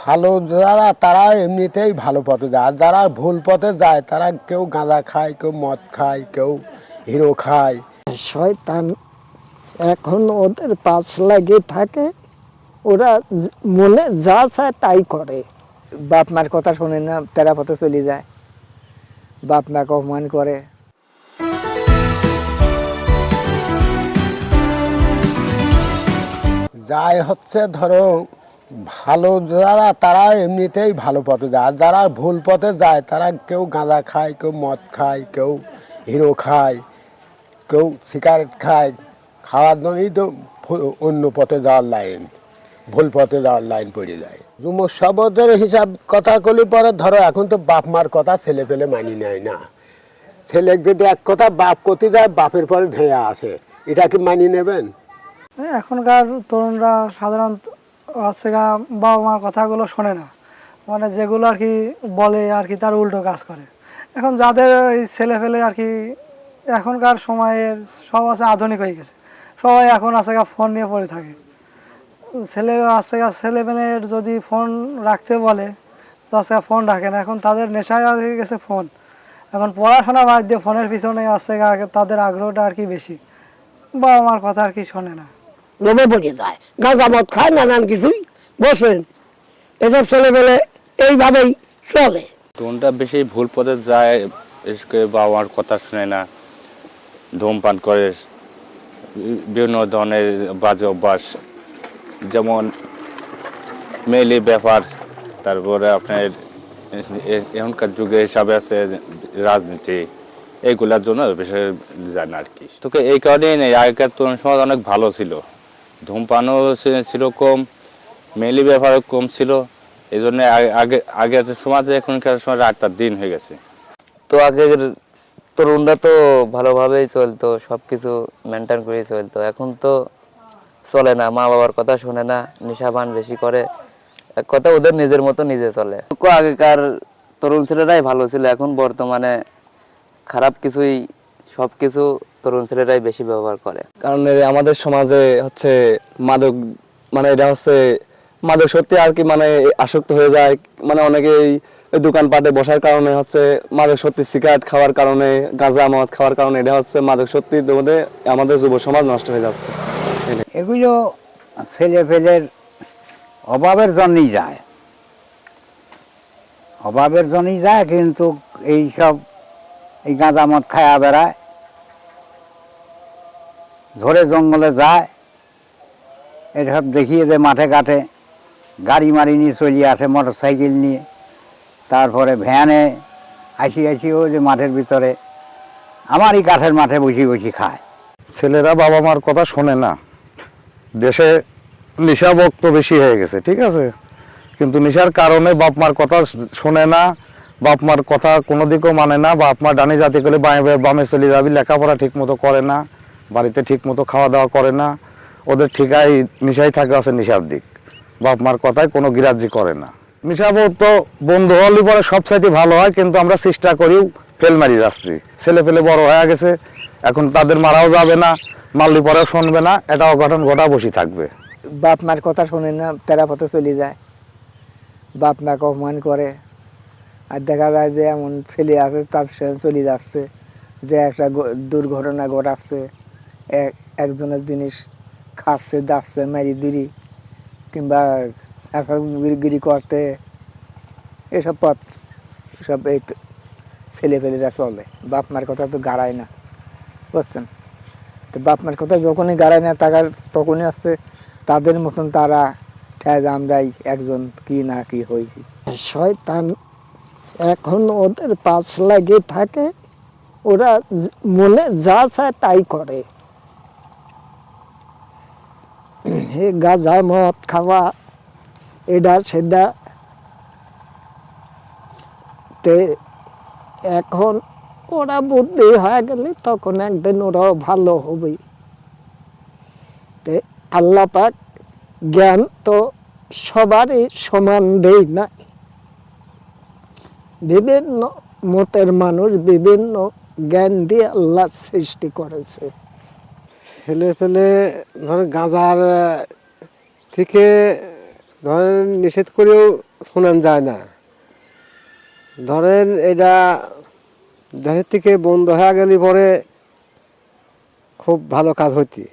ভালো যারা তারা এমনিতেই ভালো পথে যায়। আর যারা ভুল পথে যায় তারা কেউ গাঁদা খায় কেউ মদ খায় কেউ হিরো খায়। শয়তান এখন ওদের পাশ লাগে থাকে ওরা মনে যা চায় তাই করে। বাপ মার কথা শোনে না তেরা পথে চলে যায়। বাপ মাকে অপমান করে। যায় হচ্ছে ধরো ভালো যারা, তারা এমনিতেই ভালো পথে যায়। আর যারা ভুল পথে যায়, তারা কেউ গাঁজা খায়, কেউ মদ খায়, কেউ হিরো খায়, কেউ সিগারেট খায়। খাওয়ার জন্যই তো অন্য পথে যাওয়ার লাইন, ভুল পথে যাওয়ার লাইন পড়ে যায়। যুব শব্দের হিসাব কথা কলি পরে ধরো, এখন তো বাপ মার কথা ছেলে পেলে মানি নেয় না। ছেলে যদি এক কথা বাপ করতে যায়, বাপের পরে ঢেয়া আসে। এটা কি মানি নেবেন? এখনকার তরুণরা সাধারণত হচ্ছে বাবা মার কথাগুলো শোনে না। মানে যেগুলো আর কি বলে আর কি তার উল্টো কাজ করে। এখন যাদের এই ছেলে ফেলে আর কি এখনকার সময়ের সব আছে আধুনিক হয়ে গেছে। সবাই এখন আছে ফোন নিয়ে পড়ে থাকে। ছেলে আছে ছেলে মেয়ের যদি ফোন রাখতে বলে, তো আছে ফোন রাখে না। এখন তাদের নেশায় হয়ে গেছে ফোন এখন পড়াশোনা বাদ দিয়ে ফোনের পিছনে আছে তাদের আগ্রহটা আর কি বেশি। বাবা মার কথা আর কি শোনে না। লোভে পড়ে যায় গাঁজা মদ খায়, নানান কিছুই বসেন এসব ছেলেবেলে এইভাবেই চলে। তরুণটা বেশি ভুল পথে যায়, বিশেষ করে বাবা মার কথা শুনে না। ধূমপান করে। বিভিন্ন ধরনের বাজে অভ্যাস। যেমন মেলি ব্যাপার, তারপরে আপনার এখনকার যুগে হিসাবে আছে, রাজনীতি। এইগুলার জন্য বেশি যায় না আর কি। তোকে এই কারণেই নেই, আগেকার তরুণ সমাজ অনেক ভালো ছিল। ধূমপানও ছি- ছিল কম মেলি ব্যাপারও কম ছিল। এই জন্য আগে- আগে আগের সমাজে এখনকার সমাজে আটটা দিন হয়ে গেছে। তো আগের তরুণরা তো ভালোভাবেই চলতো সব কিছু মেনটেন করেই চলতো। এখন তো চলে না মা বাবার কথা শোনে না নেশাবান বেশি করে। এক কথা ওদের নিজের মতো নিজে চলে। তো আগেকার তরুণ ছেলেরাই ভালো ছিল এখন বর্তমানে খারাপ কিছুই সব কিছু তরুণ ছেলেরাই বেশি ব্যবহার করে। কারণ আমাদের সমাজে হচ্ছে মাদক মানে এটা হচ্ছে মাদক সত্যি আর কি মানে আসক্ত হয়ে যায়। মানে অনেকেই দোকানপাটে বসার কারণে হচ্ছে মাদক সত্যি সিগারেট খাওয়ার কারণে গাঁজা মদ খাওয়ার কারণে এটা হচ্ছে মাদক সত্যির মধ্যে আমাদের যুব সমাজ নষ্ট হয়ে যাচ্ছে। এগুলো ছেলে ফেলের অভাবের জন্যই যায়। অভাবের জন্যই যায় কিন্তু এই সব এই গাঁজা মদ খায়া বেড়ায়। ঝড়ে জঙ্গলে যায়। এসব দেখিয়ে যে মাঠে ঘাটে গাড়ি মারি নিয়ে চলিয়ে আসে মোটর সাইকেল নিয়ে। তারপরে ভ্যানে আসি আসিও যে মাঠের ভিতরে আমারই কাঠের মাঠে বসি বসি খায়। ছেলেরা বাবা মার কথা শোনে না। দেশে নেশা ভক্ত বেশি হয়ে গেছে, ঠিক আছে? কিন্তু নেশার কারণে বাপ মার কথা শোনে না বাপ মার কথা কোনো দিকেও মানে না। বাপ মা ডানে জাতি করে বামে বামে চলে যাবি, লেখাপড়া ঠিক মতো করে না। বাড়িতে ঠিক মতো খাওয়া দাওয়া করে না, ওদের ঠিকাই নেশাই থাকে আছে নেশার দিক। বাপ মার কথায় কোনো গিরাজি করে না। নেশাভক্ত বন্ধু হলে পরে সব চাইতে ভালো হয়, কিন্তু আমরা চেষ্টা করিও ফেল মারি যাচ্ছি। ছেলে ফেলে বড় হয়ে গেছে, এখন তাদের মারাও যাবে না, মারলি পরেও শুনবে না, এটা অঘটন ঘটা বসে থাকবে। বাপ মার কথা শোনে না, তেরা পথে চলে যায়। বাপ মাকে অপমান করে। আর দেখা যায় যে এমন ছেলে আছে, তার চলে যাচ্ছে, যে একটা দুর্ঘটনা ঘটাচ্ছে। একজনের জিনিস খাচ্ছে, দাচ্ছে, মারি দিরি কিংবা গিরি করতে, এসব পথ সব এই তো ছেলে পেলেরা চলে। বাপ মার কথা তো গাড়ায় না, বুঝছেন? তো বাপ মার কথা যখনই গাড়ায় না, তাকার তখনই আসছে, তাদের মতন তারা ঠেজ আমরাই একজন কি না কি হয়েছি। শয়তান এখন ওদের পাশ লাগে থাকে, ওরা মনে যা চায় তাই করে। হে গাঁজা মদ খাওয়া এটা সেটা তে এখন ওরা বুদ্ধি হয়ে গেলে তখন একদিন ওরাও ভালো হবে। তে আল্লাহ জ্ঞান তো সবারই সমান দেই নাই বিভিন্ন মতের মানুষ বিভিন্ন জ্ঞান দিয়ে আল্লাহ সৃষ্টি করেছে। ছেলে ফেলে ধরেন গাঁজার থেকে ধরেন নিষেধ করেও শোনান যায় না। ধরেন এটা দেশের থেকে বন্ধ হয়ে গেলে পরে খুব ভালো কাজ হইতে।